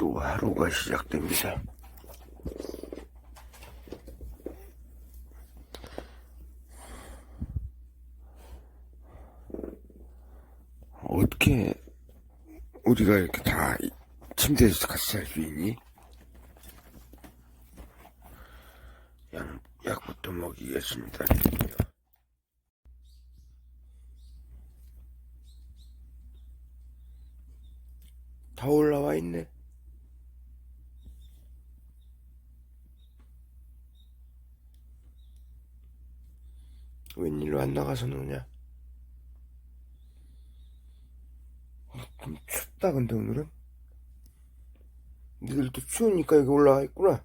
또 하루가 시작됩니다. 어떻게 우리가 이렇게 다 침대에서 같이 잘 수 있니? 약, 약부터 먹이겠습니다. 다 올라와 있네. 웬일로 안 나가서 노냐? 어, 좀 춥다 근데 오늘은 니들도 추우니까 여기 올라와 있구나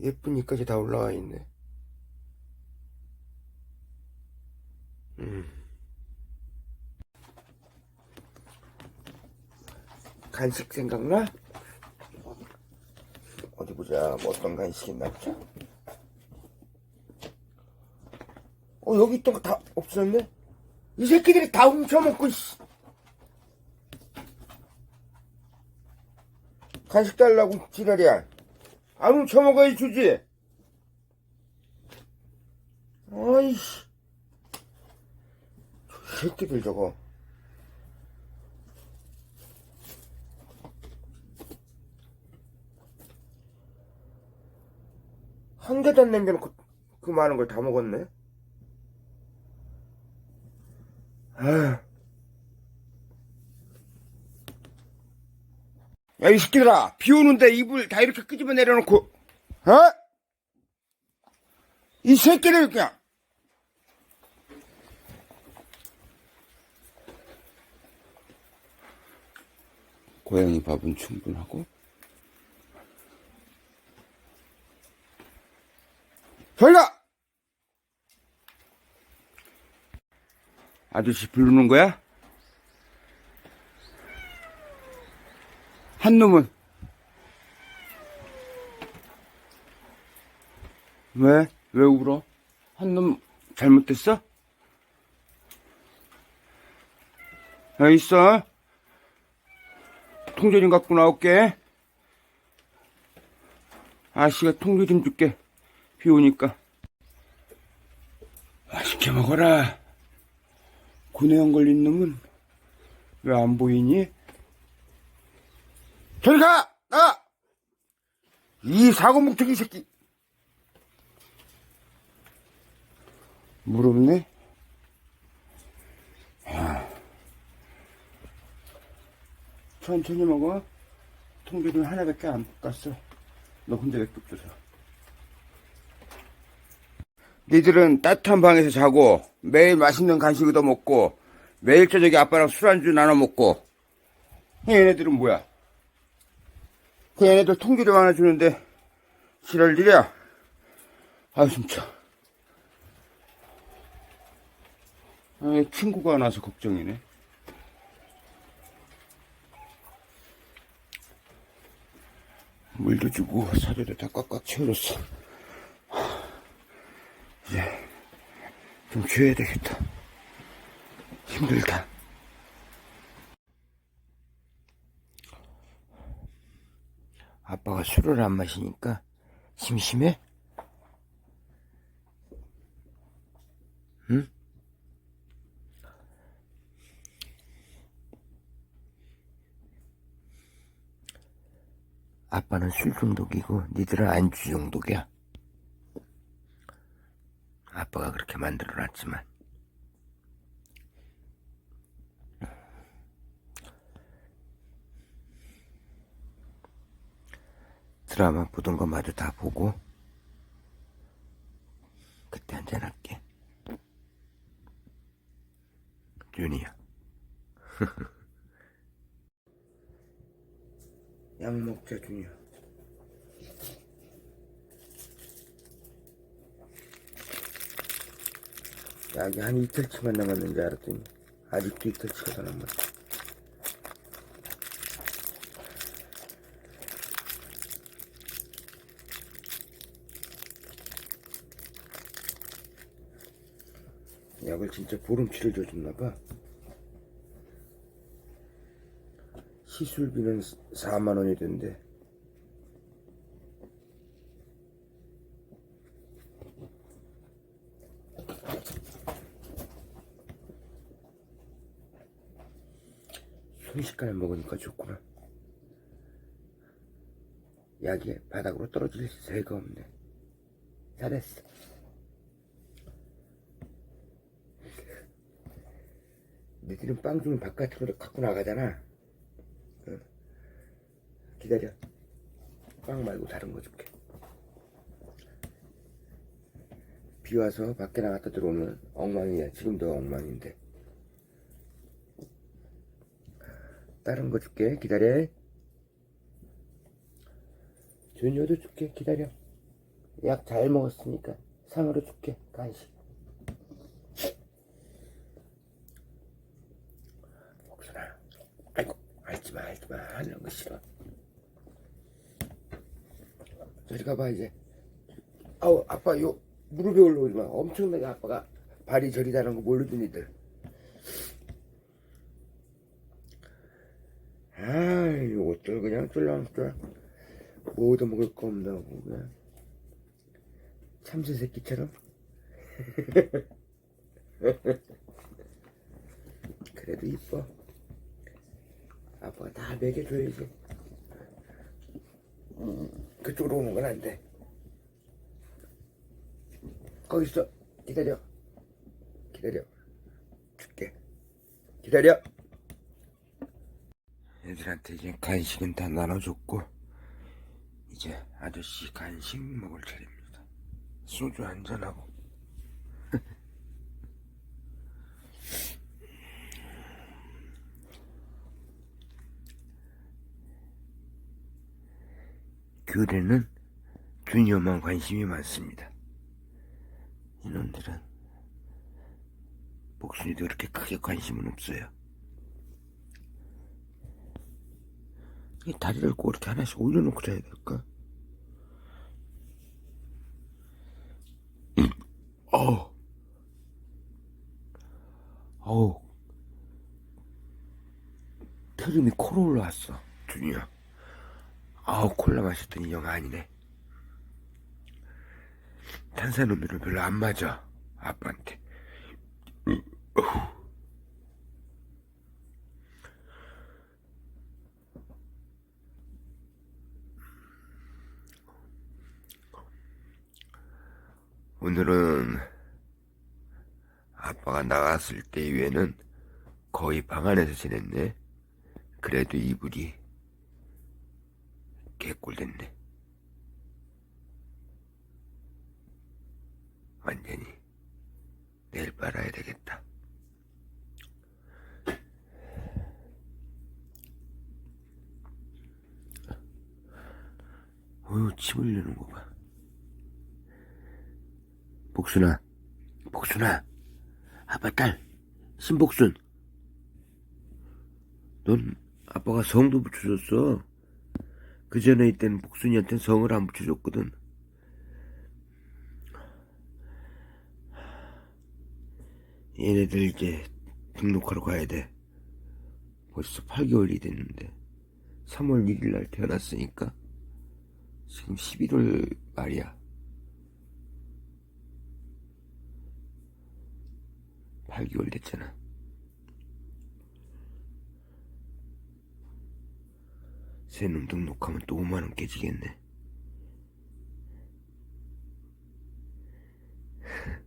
예쁘니까 이제 다 올라와 있네 음. 간식 생각나? 어디 보자. 뭐 어떤 간식 있나 보자 어 여기 있던 거 다 없었네? 이 새끼들이 다 훔쳐먹고 씨. 간식 달라고 지랄이야. 안 훔쳐먹어야 주지. 아이씨. 저 새끼들 저거 한 개도 안 남겨놓고 그 많은 걸 다 먹었네 아. 야, 이 새끼들아, 비 오는데 이불 다 이렇게 끄집어 내려놓고, 어? 이 새끼들 그냥. 고양이 밥은 충분하고. 저리가! 아저씨 부르는 거야? 한 놈은 왜? 왜 울어? 한 놈 잘못됐어? 야 있어 통조림 갖고 나올게 아씨가 통조림 줄게 비 오니까 맛있게 먹어라 구내염 걸린 놈은 왜 안 보이니? 저리 가! 나! 이 사고뭉텅이 새끼! 무럽네? 야. 천천히 먹어. 통조림 하나밖에 안 볶았어. 너 혼자 왜 뚝줘서. 니들은 따뜻한 방에서 자고 매일 맛있는 간식 얻어 먹고 매일 저녁에 아빠랑 술안주 나눠 먹고 얘네들은 뭐야? 그 얘네들 통조림 하나 주는데 지랄 일이야? 아 진짜 아, 친구가 안 와서 걱정이네 물도 주고 사료도 다 꽉꽉 채워줬어 이제 좀 쉬어야 되겠다. 힘들다. 아빠가 술을 안 마시니까 심심해? 응? 아빠는 술 중독이고 니들은 안주 중독이야. 아빠가 그렇게 만들어 놨지만. 드라마 보던 거 마저 다 보고 그때 한잔할게. 준이야. 약 먹자 준이야 약이 한 이틀치만 남았는 줄 알았더니 아직도 이틀치가 더 남았어 약을 진짜 보름치를 줘줬나봐 시술비는 4만 원이던데. 순 식간에 먹으니까 좋구나. 약이 바닥으로 떨어질 새가 없네. 잘했어. 니들은 빵 주면 바깥으로 갖고 나가잖아. 응. 기다려. 빵 말고 다른 거 줄게. 비 와서 밖에 나갔다 들어오면 엉망이야. 지금도 엉망인데. 다른 거 줄게. 기다려. 준효도 줄게. 기다려. 약 잘 먹었으니까 상으로 줄게. 간식. 복순아. 아이고, 알지마, 알지마. 하는 거 싫어. 저리 가봐, 이제. 아우, 아빠, 요, 무릎에 올라오지 마. 엄청나게 아빠가 발이 저리다는 거 모르던 니들. 아이, 옷들 그냥 쫄랑쫄랑. 뭐 얻어먹을 거 없나고, 그냥. 참새 새끼처럼. 그래도 이뻐. 아빠가 다 먹여줘야지. 음, 그쪽으로 오는 건 안 돼. 거기 있어. 기다려. 기다려. 줄게. 기다려. 애들한테 이제 간식은 다 나눠줬고, 이제 아저씨 간식 먹을 차례입니다. 소주 한잔하고. 교대는 주니어만 관심이 많습니다. 이놈들은 복순이도 그렇게 크게 관심은 없어요. 이 다리를 꼭 이렇게 하나씩 올려놓고 자야 될까? 어우, 어우, 트림이 코로 올라왔어, 주니어. 아우 콜라 마셨더니 영 아니네. 탄산음료를 별로 안 맞아 아빠한테 오늘은 아빠가 나갔을 때 이후에는 거의 방 안에서 지냈네 그래도 이불이 개꿀 됐네. 완전히 내일 빨아야 되겠다. 어휴, 침 흘리는 거 봐. 복순아, 복순아, 아빠 딸, 신복순. 넌 아빠가 성도 붙여줬어. 그 전에 있던 복순이한테 성을 안 붙여줬거든. 얘네들 이제 등록하러 가야 돼. 벌써 8개월이 됐는데 3월 1일 날 태어났으니까 지금 11월 말이야. 8개월 됐잖아. 새놈 등록하면 또 5만원 깨지겠네.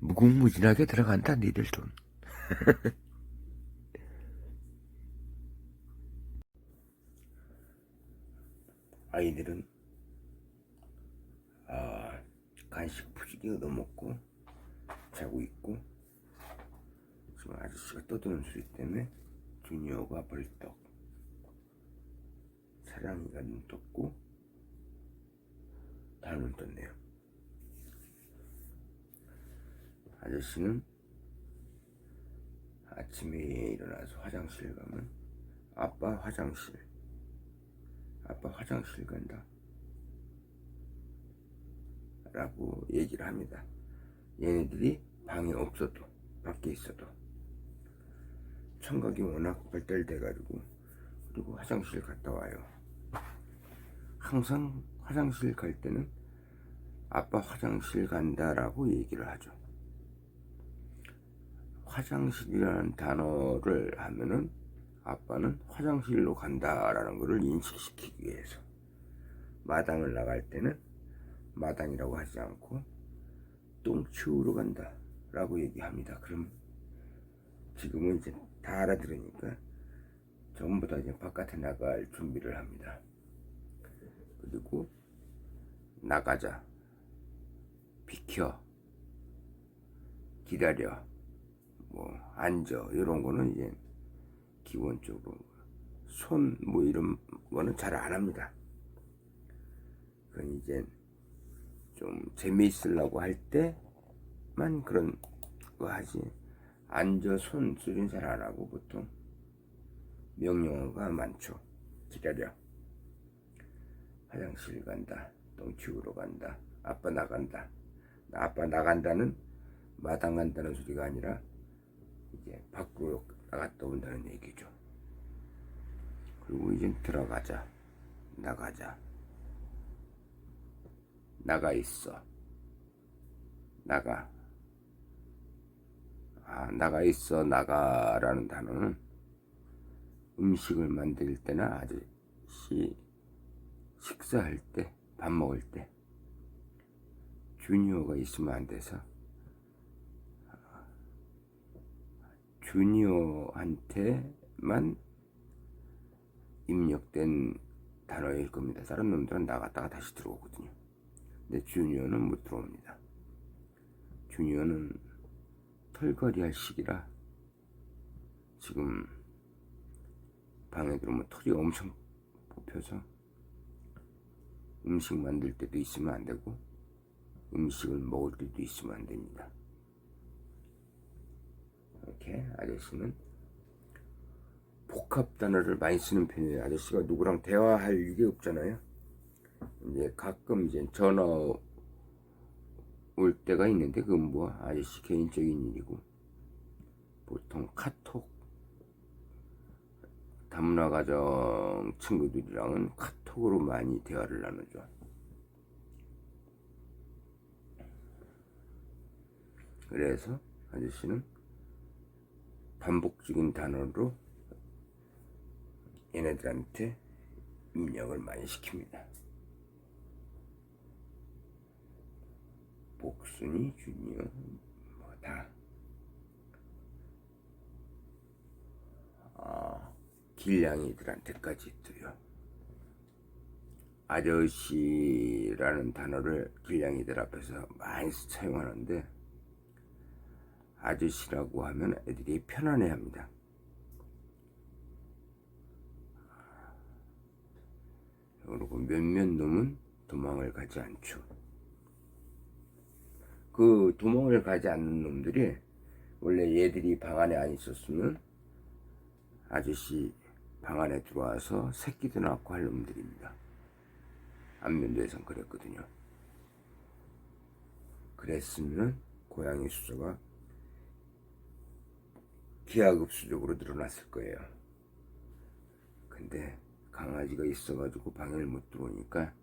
무궁무진하게 들어간다, 니들 돈. 아이들은, 아, 간식 푸지게 얻어먹고, 자고 있고, 지금 아저씨가 떠드는 소리 때문에, 주니어가 벌떡, 사랑이가 눈 떴고 다 눈 떴네요. 아저씨는 아침에 일어나서 화장실 가면 아빠 화장실 아빠 화장실 간다 라고 얘기를 합니다. 얘네들이 방에 없어도 밖에 있어도 청각이 워낙 발달돼 가지고 그리고 화장실 갔다 와요. 항상 화장실 갈 때는 아빠 화장실 간다라고 얘기를 하죠. 화장실이라는 단어를 하면은 아빠는 화장실로 간다라는 것을 인식시키기 위해서 마당을 나갈 때는 마당이라고 하지 않고 똥 치우러 간다 라고 얘기합니다. 그럼 지금은 이제 다 알아들으니까 전부 다 이제 바깥에 나갈 준비를 합니다. 그리고 나가자, 비켜, 기다려, 뭐 앉아 이런 거는 이제 기본적으로 손 뭐 이런 거는 잘 안 합니다. 그건 이제 좀 재미있으려고 할 때만 그런 거 하지. 앉아 손 소리는 잘안 하고 보통 명령어가 많죠. 기다려. 화장실 간다. 똥 치우러 간다. 아빠 나간다. 아빠 나간다는 마당 간다는 소리가 아니라 이제 밖으로 나갔다 온다는 얘기죠. 그리고 이제 들어가자. 나가자. 나가 있어. 나가. 아, 나가 있어. 나가라는 단어는 음식을 만들 때나 아저씨 식사할 때, 밥 먹을 때 주니어가 있으면 안 돼서 주니어한테만 입력된 단어일 겁니다. 다른 놈들은 나갔다가 다시 들어오거든요. 근데 주니어는 못 들어옵니다. 주니어는 털거리 할 시기라 지금 방에 들어오면 털이 엄청 뽑혀서 음식 만들 때도 있으면 안 되고 음식을 먹을 때도 있으면 안 됩니다. 이렇게 아저씨는 복합 단어를 많이 쓰는 편이에요. 아저씨가 누구랑 대화할 일이 없잖아요. 이제 가끔 이제 전화 올 때가 있는데 그건 뭐 아저씨 개인적인 일이고 보통 카톡 다문화 가정 친구들이랑은 카톡으로 많이 대화를 나누죠. 그래서 아저씨는 반복적인 단어로 얘네들한테 입력을 많이 시킵니다. 복순이 주니어 뭐다. 아, 길냥이들한테까지 도요. 아저씨라는 단어를 길냥이들 앞에서 많이 사용하는데 아저씨라고 하면 애들이 편안해합니다. 그리고 몇몇 놈은 도망을 가지 않죠. 그 도망을 가지 않는 놈들이 원래 얘들이 방 안에 안 있었으면 아저씨 방 안에 들어와서 새끼도 낳고 할 놈들입니다. 안면도에선 그랬거든요. 그랬으면 고양이 수저가 기하급수적으로 늘어났을 거예요. 근데 강아지가 있어가지고 방을 못 들어오니까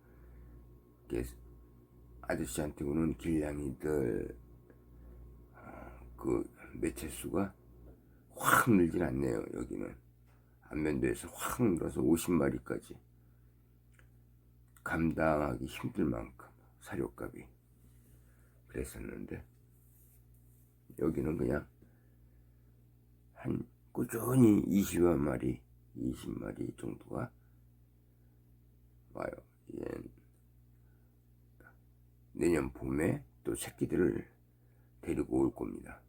아저씨한테 오는 길냥이들 어, 그 매체수가 확 늘진 않네요. 여기는 안면도에서 확 늘어서 50마리까지 감당하기 힘들 만큼 사료값이 그랬었는데 여기는 그냥 한 꾸준히 20여 마리, 20마리 정도가 와요. 예. 내년 봄에 또 새끼들을 데리고 올 겁니다.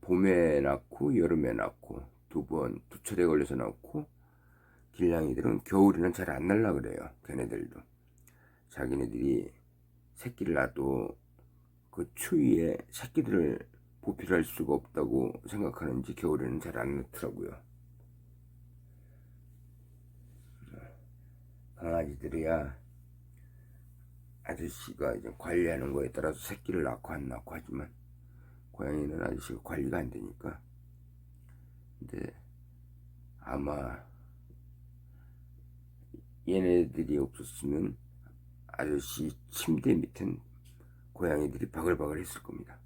봄에 낳고 여름에 낳고 두 번, 두 차례 걸려서 낳고 길냥이들은 겨울에는 잘 안 날라 그래요. 걔네들도. 자기네들이 새끼를 낳아도 그 추위에 새끼들을 보필할 수가 없다고 생각하는지 겨울에는 잘 안 낳더라고요. 강아지들이야 아저씨가 이제 관리하는 거에 따라서 새끼를 낳고 안 낳고 하지만 고양이는 아저씨가 관리가 안 되니까 근데 아마 얘네들이 없었으면 아저씨 침대 밑엔 고양이들이 바글바글 했을 겁니다.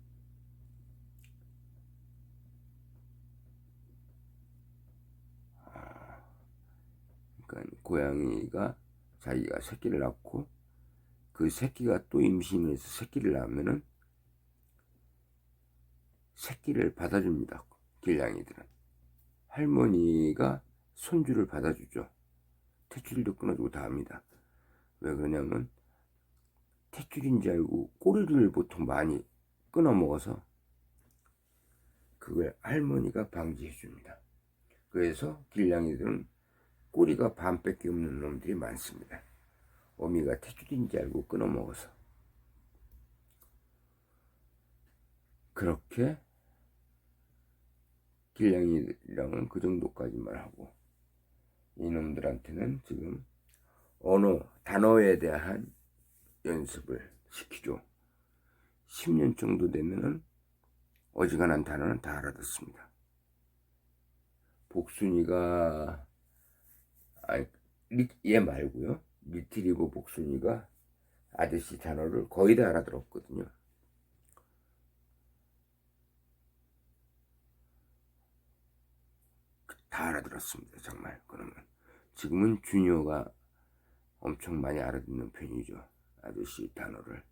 아, 그러니까 고양이가 자기가 새끼를 낳고 그 새끼가 또 임신을 해서 새끼를 낳으면은 새끼를 받아줍니다. 길냥이들은. 할머니가 손주를 받아주죠. 퇴출도 끊어주고 다 합니다. 왜 그러냐면 퇴출인지 알고 꼬리를 보통 많이 끊어 먹어서 그걸 할머니가 방지해 줍니다. 그래서 길냥이들은 꼬리가 반밖에 없는 놈들이 많습니다. 어미가 퇴출인지 알고 끊어 먹어서 그렇게 길냥이랑은 그 정도까지만 하고 이놈들한테는 지금 언어, 단어에 대한 연습을 시키죠. 10년 정도 되면은 어지간한 단어는 다 알아듣습니다. 복순이가 아니 리- 얘 말고요. 리트리버 복순이가 아저씨 단어를 거의 다 알아들었거든요. 다 알아들었습니다. 정말 그러면 지금은 주니어가 엄청 많이 알아듣는 편이죠. 아저씨 단어를.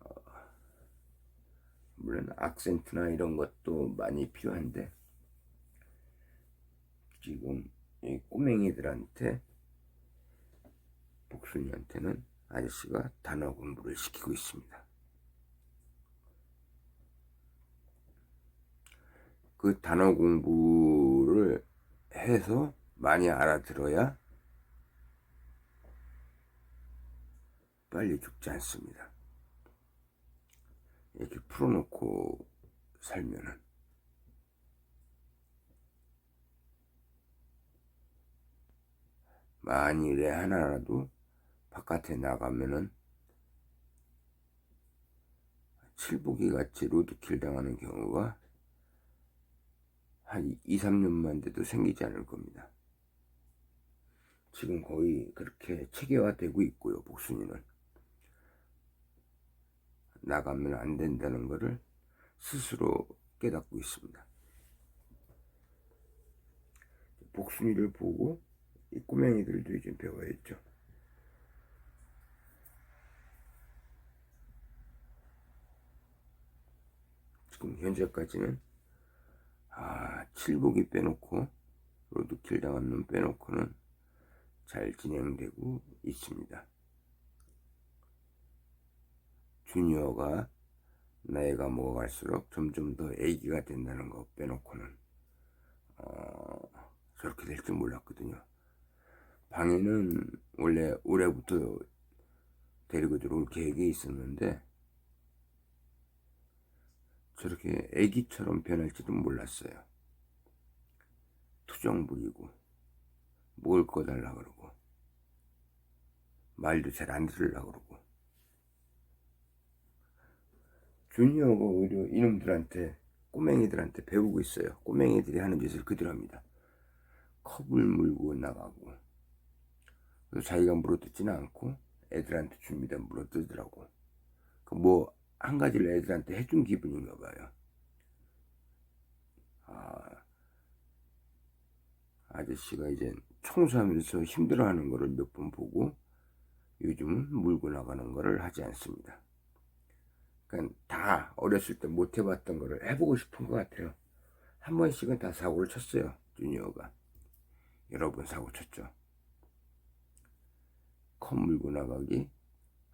어, 물론 악센트나 이런 것도 많이 필요한데 지금 이 꼬맹이들한테 복순이한테는 아저씨가 단어 공부를 시키고 있습니다. 그 단어 공부를 해서 많이 알아들어야 빨리 죽지 않습니다. 이렇게 풀어놓고 살면은 만일에 하나라도 바깥에 나가면은 칠복이 같이 로드킬 당하는 경우가 한 2, 3년만 돼도 생기지 않을 겁니다. 지금 거의 그렇게 체계화되고 있고요, 복순이는. 나가면 안 된다는 것을 스스로 깨닫고 있습니다. 복순이를 보고 이 꼬맹이들도 이제 배워야죠. 지금 현재까지는 아, 칠복이 빼놓고 로드킬 당한 놈 빼놓고는 잘 진행되고 있습니다. 주니어가 나이가 먹어갈수록 점점 더 애기가 된다는 거 빼놓고는 어, 저렇게 될 줄 몰랐거든요. 방에는 원래 올해부터 데리고 들어올 계획이 있었는데 저렇게 애기처럼 변할지도 몰랐어요. 투정 부리고 먹을 거 달라 그러고 말도 잘 안 들으려 그러고 주니어가 오히려 이놈들한테 꼬맹이들한테 배우고 있어요. 꼬맹이들이 하는 짓을 그대로 합니다. 컵을 물고 나가고 자기가 물어뜯지는 않고 애들한테 줍니다. 물어뜯으라고. 그뭐한 가지를 애들한테 해준 기분인가 봐요. 아, 아저씨가 이제 청소하면서 힘들어하는 거를 몇 번 보고 요즘은 물고 나가는 거를 하지 않습니다. 그러니까 다 어렸을 때 못 해봤던 거를 해보고 싶은 것 같아요. 한 번씩은 다 사고를 쳤어요. 주니어가. 여러 번 사고 쳤죠. 컵 물고 나가기,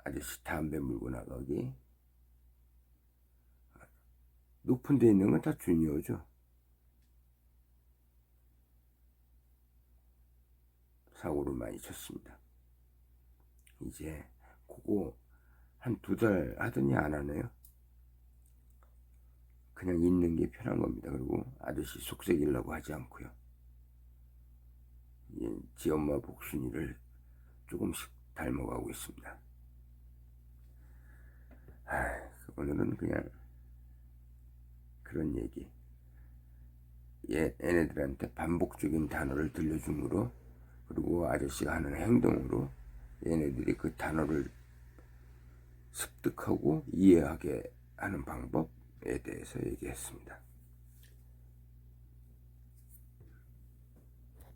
아저씨 담배 물고 나가기. 높은 데 있는 건 다 주니어죠. 사고를 많이 쳤습니다. 이제 그거 한 두 달 하더니 안 하네요. 그냥 있는 게 편한 겁니다. 그리고 아저씨 속색이려고 하지 않고요. 예, 지 엄마 복순이를 조금씩 닮아가고 있습니다. 아, 오늘은 그냥 그런 얘기. 얘, 얘네들한테 반복적인 단어를 들려줌으로 그리고 아저씨가 하는 행동으로 얘네들이 그 단어를 습득하고 이해하게 하는 방법에 대해서 얘기했습니다.